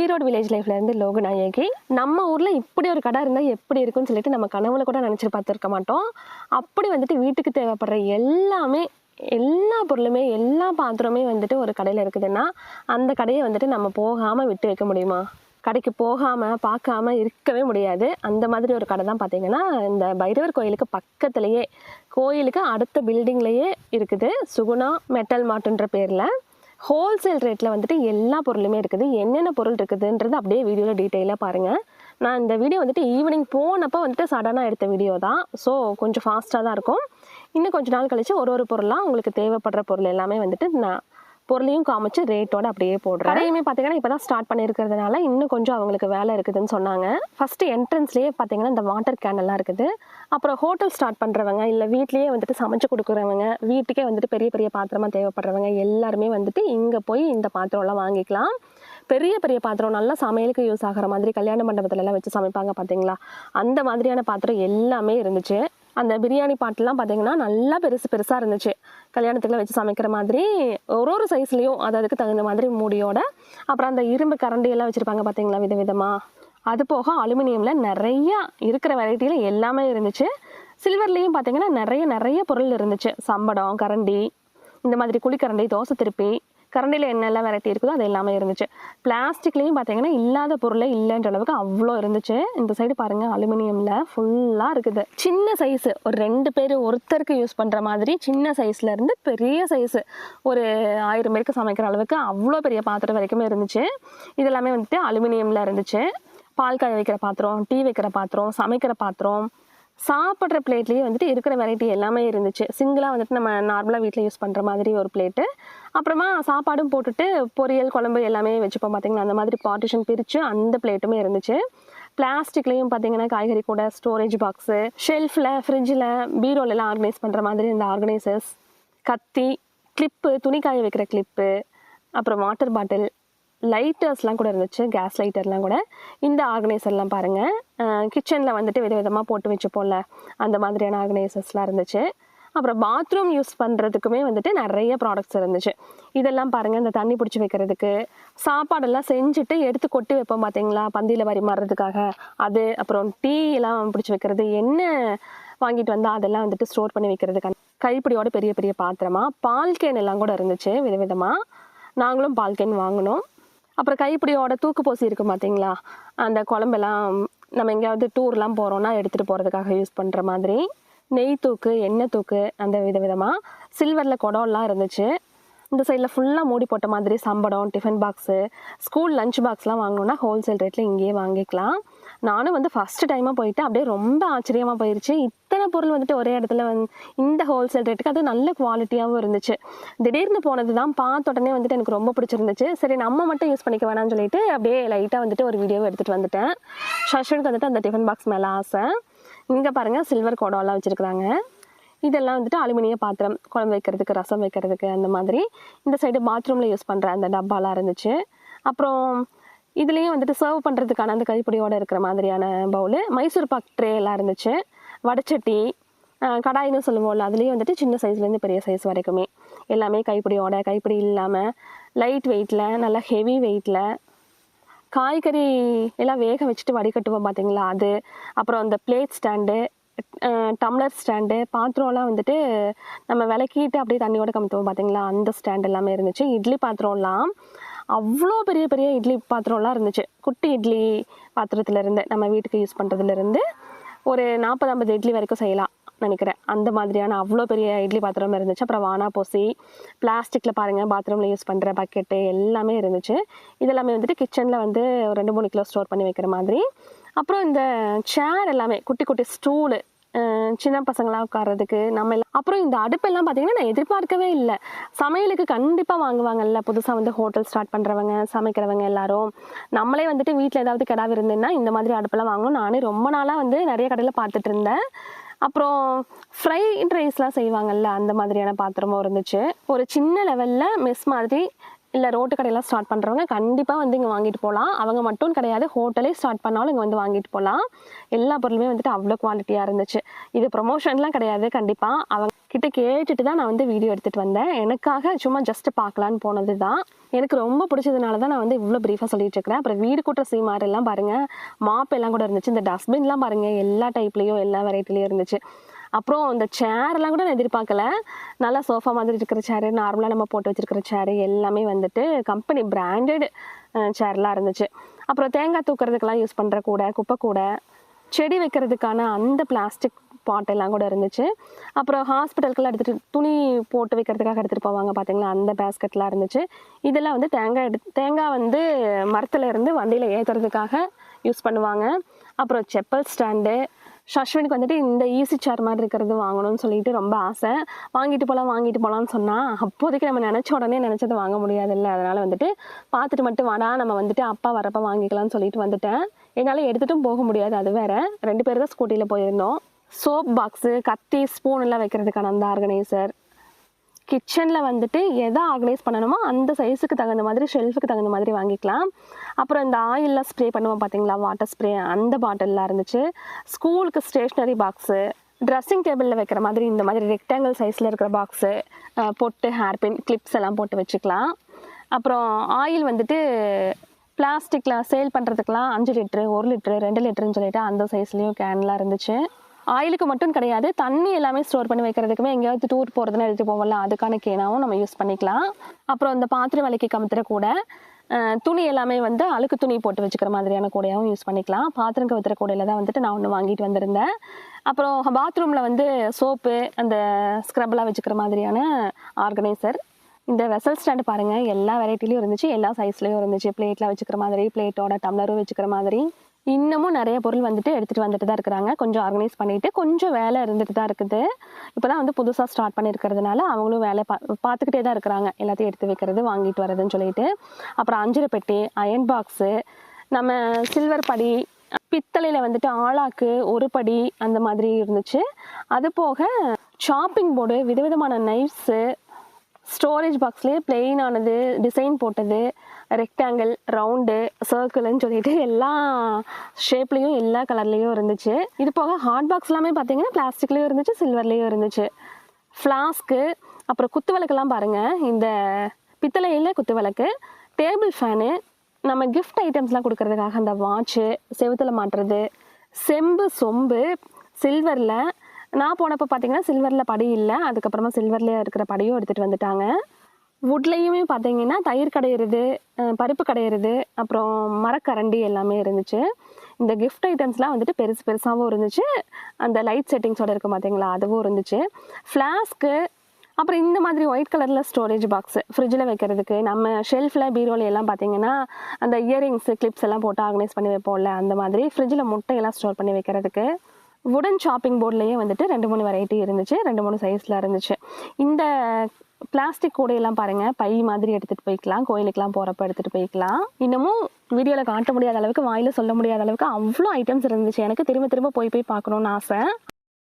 Erode village லைஃப்லேருந்து Loganayaki நம்ம ஊரில் இப்படி ஒரு கடை இருந்தால் எப்படி இருக்கும்னு சொல்லிட்டு நம்ம கனவுல கூட நினச்சி பார்த்துருக்க மாட்டோம். அப்படி வந்துட்டு வீட்டுக்கு தேவைப்படுற எல்லாமே எல்லா பொருளுமே எல்லா பாத்திரமே வந்துட்டு ஒரு கடையில் இருக்குதுன்னா அந்த கடையை வந்துட்டு நம்ம போகாமல் விட்டு வைக்க முடியுமா? கடைக்கு போகாமல் பார்க்காம இருக்கவே முடியாது. அந்த மாதிரி ஒரு கடை தான் பார்த்தீங்கன்னா இந்த பைரவர் கோயிலுக்கு பக்கத்துலேயே கோயிலுக்கு அடுத்த பில்டிங்லேயே இருக்குது. சுகுணா மெட்டல் மாட்டுன்ற பேரில். ஹோல்சேல் ரேட்டில் வந்துட்டு எல்லா பொருளுமே இருக்குது. என்னென்ன பொருள் இருக்குதுன்றது அப்படியே வீடியோவில் டீட்டெயிலாக பாருங்கள் நான் இந்த வீடியோ வந்துட்டு ஈவினிங் போனப்போ வந்துட்டு சடனாக எடுத்த வீடியோ தான். ஸோ கொஞ்சம் ஃபாஸ்ட்டாக தான் இருக்கும். இன்னும் கொஞ்ச நாள் கழித்து ஒரு ஒரு பொருளாக உங்களுக்கு தேவைப்படுற பொருள் எல்லாமே வந்துட்டு நான் பொருளையும் காமிச்சு ரேட்டோட அப்படியே போடுறேன். கடையுமே பார்த்தீங்கன்னா இப்போ தான் ஸ்டார்ட் பண்ணியிருக்கிறதுனால இன்னும் கொஞ்சம் அவங்களுக்கு வேலை இருக்குதுன்னு சொன்னாங்க. ஃபர்ஸ்ட் என்ட்ரன்ஸ்லேயே பார்த்தீங்கன்னா இந்த வாட்டர் கேனெல்லாம் இருக்குது. அப்புறம் ஹோட்டல் ஸ்டார்ட் பண்ணுறவங்க இல்லை வீட்லேயே வந்துட்டு சமைச்சு கொடுக்குறவங்க வீட்டுக்கே வந்துட்டு பெரிய பெரிய பாத்திரமாக தேவைப்படுறவங்க எல்லாருமே வந்துட்டு இங்கே போய் இந்த பாத்திரம்லாம் வாங்கிக்கலாம். பெரிய பெரிய பாத்திரம் நல்லா சமையலுக்கு யூஸ் ஆகிற மாதிரி கல்யாண மண்டபத்துலலாம் வச்சு சமைப்பாங்க பார்த்தீங்களா அந்த மாதிரியான பாத்திரம் எல்லாமே இருந்துச்சு. அந்த பிரியாணி பாட்டெலாம் பார்த்தீங்கன்னா நல்லா பெருசு பெருசாக இருந்துச்சு. கல்யாணத்துக்குலாம் வச்சு சமைக்கிற மாதிரி ஒரு ஒரு சைஸ்லேயும் அது அதுக்கு தகுந்த மாதிரி மூடியோட அப்புறம் அந்த இரும்பு கரண்டியெல்லாம் வச்சுருப்பாங்க வச்சுருப்பாங்க பார்த்தீங்களா விதவிதமாக அது போக அலுமினியமில் நிறைய இருக்கிற வெரைட்டியில் எல்லாமே இருந்துச்சு. சில்வர்லேயும் பார்த்தீங்கன்னா நிறைய நிறைய பொருள் இருந்துச்சு. சம்படம் கரண்டி இந்த மாதிரி குழிக்கரண்டி தோசை திருப்பி கரண்டியில் என்னெல்லாம் வெரைட்டி இருக்குதோ அது எல்லாமே இருந்துச்சு. பிளாஸ்டிக்லேயும் பார்த்தீங்கன்னா இல்லாத பொருளே இல்லைன்ற அளவுக்கு அவ்வளோ இருந்துச்சு. இந்த சைடு பாருங்கள் அலுமினியமில் ஃபுல்லாக இருக்குது. சின்ன சைஸு ஒரு ரெண்டு பேர் ஒருத்தருக்கு யூஸ் பண்ணுற மாதிரி சின்ன சைஸ்லேருந்து பெரிய சைஸு ஒரு ஆயிரம் பேருக்கு சமைக்கிற அளவுக்கு அவ்வளோ பெரிய பாத்திரம் வரைக்குமே இருந்துச்சு. இதெல்லாமே வந்துட்டு அலுமினியமில் இருந்துச்சு. பால் காய வைக்கிற பாத்திரம் டீ வைக்கிற பாத்திரம் சமைக்கிற பாத்திரம் சாப்பிட்ற பிளேட்லேயே வந்துட்டு இருக்கிற வெரைட்டி எல்லாமே இருந்துச்சு. சிங்கிளாக வந்துட்டு நம்ம நார்மலாக வீட்டில் யூஸ் பண்ணுற மாதிரி ஒரு பிளேட்டு. அப்புறமா சாப்பாடும் போட்டுட்டு பொரியல் குழம்பு எல்லாமே வச்சுப்போம் பார்த்தீங்கன்னா அந்த மாதிரி பார்ட்டிஷன் பிரித்து அந்த பிளேட்டுமே இருந்துச்சு. பிளாஸ்டிக்லேயும் பார்த்தீங்கன்னா காய்கறி கூட ஸ்டோரேஜ் பாக்ஸு ஷெல்ஃபில் ஃப்ரிட்ஜில் பீரோலெல்லாம் ஆர்கனைஸ் பண்ணுற மாதிரி இந்த ஆர்கனைசர்ஸ் கத்தி கிளிப்பு துணி காய வைக்கிற கிளிப்பு அப்புறம் வாட்டர் பாட்டில் லைட்டர்ஸ்லாம் கூட இருந்துச்சு கேஸ் லைட்டர்லாம் கூட. இந்த ஆர்கனைசர்லாம் பாருங்கள் கிச்சனில் வந்துட்டு விதவிதமாக போட்டு வச்சுப்போம்ல. அந்த மாதிரியான ஆர்கனைசர்ஸ்லாம் இருந்துச்சு. அப்புறம் பாத்ரூம் யூஸ் பண்ணுறதுக்குமே வந்துட்டு நிறைய ப்ராடக்ட்ஸ் இருந்துச்சு. இதெல்லாம் பாருங்கள் இந்த தண்ணி பிடிச்சி வைக்கிறதுக்கு. சாப்பாடெல்லாம் செஞ்சுட்டு எடுத்து கொட்டி வைப்போம் பார்த்தீங்களா பந்தியில் பரிமாறுறதுக்காக அது அப்புறம் டீ எல்லாம் பிடிச்சி வைக்கிறது என்ன வாங்கிட்டு வந்தால் அதெல்லாம் வந்துட்டு ஸ்டோர் பண்ணி வைக்கிறதுக்கான கைப்பிடியோட பெரிய பெரிய பாத்திரமா. பால் கேன் எல்லாம் கூட இருந்துச்சு விதவிதமாக நாங்களும் பால் கேன் வாங்கினோம். அப்புறம் கைப்பிடியோட தூக்கு போசி இருக்கும் பார்த்தீங்களா அந்த குழம்பெல்லாம் நம்ம எங்கேயாவது டூர்லாம் போகிறோம்னா எடுத்துகிட்டு போகிறதுக்காக யூஸ் பண்ணுற மாதிரி நெய் தூக்கு எண்ணெய் தூக்கு அந்த விதவிதமாக சில்வரில் குடம்லாம் இருந்துச்சு. இந்த சைடில் ஃபுல்லாக மூடி போட்ட மாதிரி சம்படம் டிஃபன் பாக்ஸு ஸ்கூல் லஞ்ச் பாக்ஸ்லாம் வாங்கணுன்னா ஹோல்சேல் ரேட்டில் இங்கேயே வாங்கிக்கலாம். நானும் வந்து ஃபஸ்ட்டு டைமாக போயிட்டு அப்படியே ரொம்ப ஆச்சரியமாக போயிடுச்சு இத்தனை பொருள் வந்துட்டு ஒரே இடத்துல வந்து இந்த ஹோல்சேல் ரேட்டுக்கு அது நல்ல குவாலிட்டியாகவும் இருந்துச்சு. திடீர்னு போனது தான் பார்த்த உடனே வந்துட்டு எனக்கு ரொம்ப பிடிச்சிருந்துச்சு. சரி நம்ம மட்டும் யூஸ் பண்ணிக்க வேணாம்னு சொல்லிட்டு அப்படியே லைட்டாக வந்துட்டு ஒரு வீடியோ எடுத்துகிட்டு வந்துட்டேன். ஷஷனுக்கு வந்துட்டு அந்த டிஃபன் பாக்ஸ் மேலே ஆசை. இங்கே பாருங்கள் சில்வர் குடம்லாம் வச்சுருக்குறாங்க. இதெல்லாம் வந்துட்டு அலுமினிய பாத்திரம் குழம்பு வைக்கிறதுக்கு ரசம் வைக்கிறதுக்கு அந்த மாதிரி இந்த சைடு பாத்ரூமில் யூஸ் பண்ணுற அந்த டப்பாலாம் இருந்துச்சு. அப்புறம் இதுலேயும் வந்துட்டு சர்வ் பண்ணுறதுக்கான அந்த கைப்பிடியோடு இருக்கிற மாதிரியான பவுலு மைசூர் பாக் ட்ரே எல்லாம் இருந்துச்சு. வடச்சட்டி கடாயின்னு சொல்லுவோம்ல அதுலேயும் வந்துட்டு சின்ன சைஸ்லேருந்து பெரிய சைஸ் வரைக்குமே எல்லாமே கைப்பிடியோட கைப்பிடி இல்லாமல் லைட் வெயிட்டில் நல்லா ஹெவி வெயிட்டில் காய்கறி எல்லாம் வேக வச்சுட்டு வடிகட்டுவோம் பார்த்தீங்களா அது. அப்புறம் அந்த பிளேட் ஸ்டாண்டு டம்ளர் ஸ்டாண்டு பாத்திரம்லாம் வந்துட்டு நம்ம விளக்கிட்டு அப்படியே தண்ணியோட கமுத்துவோம் பார்த்தீங்களா அந்த ஸ்டாண்ட் எல்லாமே இருந்துச்சு. இட்லி பாத்திரம்லாம் அவ்வளோ பெரிய பெரிய இட்லி பாத்திரம்லாம் இருந்துச்சு. குட்டி இட்லி பாத்திரத்துலேருந்து நம்ம வீட்டுக்கு யூஸ் பண்ணுறதுலேருந்து ஒரு நாற்பது ஐம்பது இட்லி வரைக்கும் செய்யலாம் நினைக்கிறேன். அந்த மாதிரியான அவ்வளோ பெரிய இட்லி பாத்திரம் இருந்துச்சு. அப்புறம் வானா பூசி பிளாஸ்டிக்கில் பாருங்கள் பாத்ரூமில் யூஸ் பண்ணுற பக்கெட்டு எல்லாமே இருந்துச்சு. இதெல்லாமே வந்துட்டு கிச்சனில் வந்து ஒரு ரெண்டு மூணு கிலோ ஸ்டோர் பண்ணி வைக்கிற மாதிரி. அப்புறம் இந்த சேர் எல்லாமே குட்டி குட்டி ஸ்டூலு சின்ன பசங்களாம் உட்கார்றதுக்கு நம்ம எல்லாம். அப்புறம் இந்த அடுப்பெல்லாம் பார்த்தீங்கன்னா நான் எதிர்பார்க்கவே இல்லை. சமையலுக்கு கண்டிப்பாக வாங்குவாங்கல்ல. புதுசாக வந்து ஹோட்டல் ஸ்டார்ட் பண்ணுறவங்க சமைக்கிறவங்க எல்லாரும். நம்மளே வந்துட்டு வீட்டில் ஏதாவது கிடா இருந்ததுன்னா இந்த மாதிரி அடுப்பெல்லாம் வாங்கணும் நானே ரொம்ப நாளாக வந்து நிறைய கடையில் பார்த்துட்டு இருந்தேன். அப்புறம் ஃப்ரைட் ரைஸ்லாம் செய்வாங்கல்ல அந்த மாதிரியான பாத்திரமும் இருந்துச்சு. ஒரு சின்ன லெவலில் மெஸ் மாதிரி இல்லை ரோட்டு கடையெல்லாம் ஸ்டார்ட் பண்ணுறவங்க கண்டிப்பாக வந்து இங்கே வாங்கிட்டு போகலாம் அவங்க மட்டும் கிடையாது ஹோட்டலே ஸ்டார்ட் பண்ணாலும் இங்கே வந்து வாங்கிட்டு போகலாம் எல்லா பொருளுமே வந்துட்டு அவ்வளோ குவாலிட்டியாக இருந்துச்சு. இது ப்ரொமோஷன்லாம் கிடையாது கண்டிப்பாக அவங்க கிட்ட கேட்டுட்டு தான் நான் வந்து வீடியோ எடுத்துகிட்டு வந்தேன். எனக்காக சும்மா ஜஸ்ட் பார்க்கலான்னு போனது தான். எனக்கு ரொம்ப பிடிச்சதுனால தான் நான் வந்து இவ்வளோ ப்ரீஃபாக சொல்லிட்டு இருக்கிறேன். அப்புறம் வீடு கூட்டுற சீமார் எல்லாம் பாருங்கள் மாப் எல்லாம் கூட இருந்துச்சு. இந்த டஸ்ட்பின்லாம் பாருங்கள் எல்லா டைப்லேயும் எல்லா வெரைட்டிலையும் இருந்துச்சு. அப்புறம் இந்த சேர்லாம் கூட நான் எதிர்பார்க்கல. நல்லா சோஃபா மாதிரி இருக்கிற சேரு நார்மலாக நம்ம போட்டு வச்சுருக்கிற சேரு எல்லாமே வந்துட்டு கம்பெனி பிராண்டட் சேர்லாம் இருந்துச்சு. அப்புறம் தேங்காய் தூக்கிறதுக்கெல்லாம் யூஸ் பண்ணுற கூடை குப்பை கூடை செடி வைக்கிறதுக்கான அந்த பிளாஸ்டிக் பாட் எல்லாம் கூட இருந்துச்சு. அப்புறம் ஹாஸ்பிட்டலுக்கெல்லாம் எடுத்துகிட்டு துணி போட்டு வைக்கிறதுக்காக எடுத்துகிட்டு போவாங்க பார்த்தீங்களா அந்த பேஸ்கெட்லாம் இருந்துச்சு. இதெல்லாம் வந்து தேங்காய் எடு தேங்காய் வந்து மரத்தில் இருந்து வண்டியில் ஏற்றுறதுக்காக யூஸ் பண்ணுவாங்க. அப்புறம் செப்பல் ஸ்டாண்டு ஷஷ்வினுக்கு வந்துட்டு இந்த ஈஸி சேர் மாதிரி இருக்கிறது வாங்கணும்னு சொல்லிட்டு ரொம்ப ஆசை. வாங்கிட்டு போகலாம் வாங்கிட்டு போகலான்னு சொன்னால் அப்போதைக்கு நம்ம நினச்ச உடனே நினச்சது வாங்க முடியாதுல்ல. அதனால் வந்துட்டு பார்த்துட்டு மட்டும் வாடா நம்ம வந்துட்டு அப்பா வரப்போ வாங்கிக்கலாம்னு சொல்லிட்டு வந்துட்டேன். என்னால் எடுத்துகிட்டும் போக முடியாது அது வேற. ரெண்டு பேர் தான் ஸ்கூட்டியில் போயிருந்தோம். சோப் பாக்ஸு கத்தி ஸ்பூன் எல்லாம் வைக்கிறதுக்கான அந்த ஆர்கனைசர் கிச்சனில் வந்துட்டு எதை ஆர்கனைஸ் பண்ணணுமோ அந்த சைஸுக்கு தகுந்த மாதிரி ஷெல்ஃபுக்கு தகுந்த மாதிரி வாங்கிக்கலாம். அப்புறம் இந்த ஆயிலெலாம் ஸ்ப்ரே பண்ணுவோம் பார்த்தீங்களா வாட்டர் ஸ்ப்ரே அந்த பாட்டிலெலாம் இருந்துச்சு. ஸ்கூலுக்கு ஸ்டேஷ்னரி பாக்ஸு ட்ரெஸ்ஸிங் டேபிளில் வைக்கிற மாதிரி இந்த மாதிரி ரெக்டாங்கிள் சைஸில் இருக்கிற பாக்ஸு பொட்டு ஹேர்பின் கிளிப்ஸ் எல்லாம் போட்டு வச்சுக்கலாம். அப்புறம் ஆயில் வந்துட்டு பிளாஸ்டிக்கில் சேல் பண்ணுறதுக்கெலாம் அஞ்சு லிட்ரு ஒரு லிட்ரு ரெண்டு லிட்டருன்னு சொல்லிட்டு அந்த சைஸ்லேயும் கேன்லாம் இருந்துச்சு. ஆயிலுக்கு மட்டும் கிடையாது தண்ணி எல்லாமே ஸ்டோர் பண்ணி வைக்கிறதுக்குமே எங்கேயாவது டூர் போகிறதுனா எடுத்துகிட்டு போவோம்ல அதுக்கான கேனாவும் நம்ம யூஸ் பண்ணிக்கலாம். அப்புறம் இந்த பாத்திரம் விலைக்கு கமுத்துற கூட துணி எல்லாமே வந்து அழுக்கு துணி போட்டு வச்சுக்கிற மாதிரியான கூடையாகவும் யூஸ் பண்ணிக்கலாம். பாத்திரம் கவுத்துற கூடையில் தான் வந்துட்டு நான் ஒன்று வாங்கிட்டு வந்திருந்தேன். அப்புறம் பாத்ரூமில் வந்து சோப்பு அந்த ஸ்க்ரப்லாம் வச்சுக்கிற மாதிரியான ஆர்கனைசர் இந்த வெசல் ஸ்டாண்டு பாருங்கள் எல்லா வெரைட்டிலையும் இருந்துச்சு எல்லா சைஸ்லேயும் இருந்துச்சு. பிளேட்லாம் வச்சுக்கிற மாதிரி பிளேட்டோட டம்ளரும் வச்சுக்கிற மாதிரி. இன்னமும் நிறைய பொருள் வந்துட்டு எடுத்துட்டு வந்துட்டு தான் இருக்கிறாங்க. கொஞ்சம் ஆர்கனைஸ் பண்ணிட்டு கொஞ்சம் வேலை இருந்துட்டு தான் இருக்குது. இப்போ தான் வந்து புதுசாக ஸ்டார்ட் பண்ணியிருக்கிறதுனால அவங்களும் வேலை பா பார்த்துக்கிட்டே தான் இருக்கிறாங்க. எல்லாத்தையும் எடுத்து வைக்கிறது வாங்கிட்டு வர்றதுன்னு சொல்லிட்டு. அப்புறம் அஞ்சரை பெட்டி அயன் பாக்ஸு நம்ம சில்வர் படி பித்தளையில் வந்துட்டு ஆளாக்கு ஒரு படி அந்த மாதிரி இருந்துச்சு. அது போக ஷாப்பிங் போர்டு விதவிதமான நைஃப்ஸு ஸ்டோரேஜ் பாக்ஸ்லேயே பிளெயினானது டிசைன் போட்டது ரெக்டாங்கிள் ரவுண்டு சர்க்கிள்னு சொல்லிட்டு எல்லா ஷேப்லேயும் எல்லா கலர்லேயும் இருந்துச்சு. இது போக ஹாட் பாக்ஸ் எல்லாமே பார்த்தீங்கன்னா பிளாஸ்டிக்லேயும் இருந்துச்சு சில்வர்லேயும் இருந்துச்சு. ஃப்ளாஸ்க்கு அப்புறம் குத்து விளக்குலாம் பாருங்கள் இந்த பித்தளையில் குத்து விளக்கு டேபிள் ஃபேனு நம்ம கிஃப்ட் ஐட்டம்ஸ்லாம் கொடுக்கறதுக்காக அந்த வாட்ச்சு செவுத்துல மாட்டுறது செம்பு சொம்பு சில்வரில் நான் போனப்போ பார்த்தீங்கன்னா சில்வரில் படி இல்லை. அதுக்கப்புறமா சில்வரில் இருக்கிற படியும் எடுத்துகிட்டு வந்துட்டாங்க. வுட்லேயுமே பார்த்தீங்கன்னா தயிர் கடையிறது பருப்பு கடையிறது அப்புறம் மரக்கரண்டி எல்லாமே இருந்துச்சு. இந்த கிஃப்ட் ஐட்டம்ஸ்லாம் வந்துட்டு பெருசு பெருசாகவும் இருந்துச்சு. அந்த லைட் செட்டிங்ஸோட இருக்கும் பார்த்தீங்களா அதுவும் இருந்துச்சு. ஃப்ளாஸ்க்கு அப்புறம் இந்த மாதிரி ஒயிட் கலரில் ஸ்டோரேஜ் பாக்ஸ் ஃப்ரிட்ஜில் வைக்கிறதுக்கு நம்ம ஷெல்ஃபில் பீரோல எல்லாம் பார்த்தீங்கன்னா அந்த இயரிங்ஸ் கிளிப்ஸ் எல்லாம் போட்டு ஆர்கனைஸ் பண்ணி வைப்போம்ல அந்த மாதிரி ஃப்ரிட்ஜில் முட்டையெல்லாம் ஸ்டோர் பண்ணி வைக்கிறதுக்கு. வுடன் ஷாப்பிங் போர்ட்லேயே வந்துட்டு ரெண்டு மூணு வெரைட்டி இருந்துச்சு ரெண்டு மூணு சைஸில் இருந்துச்சு. இந்த பிளாஸ்டிக் கூடையெல்லாம் பாருங்கள் பை மாதிரி எடுத்துகிட்டு போய்க்கலாம் கோயிலுக்கெல்லாம் போகிறப்ப எடுத்துகிட்டு போய்க்கலாம். இன்னமும் வீடியோவில் காட்ட முடியாத அளவுக்கு வாயில் சொல்ல முடியாத அளவுக்கு அவ்வளோ ஐட்டம்ஸ் இருந்துச்சு. எனக்கு திரும்ப திரும்ப போய் போய் பார்க்கணுன்னு ஆசை.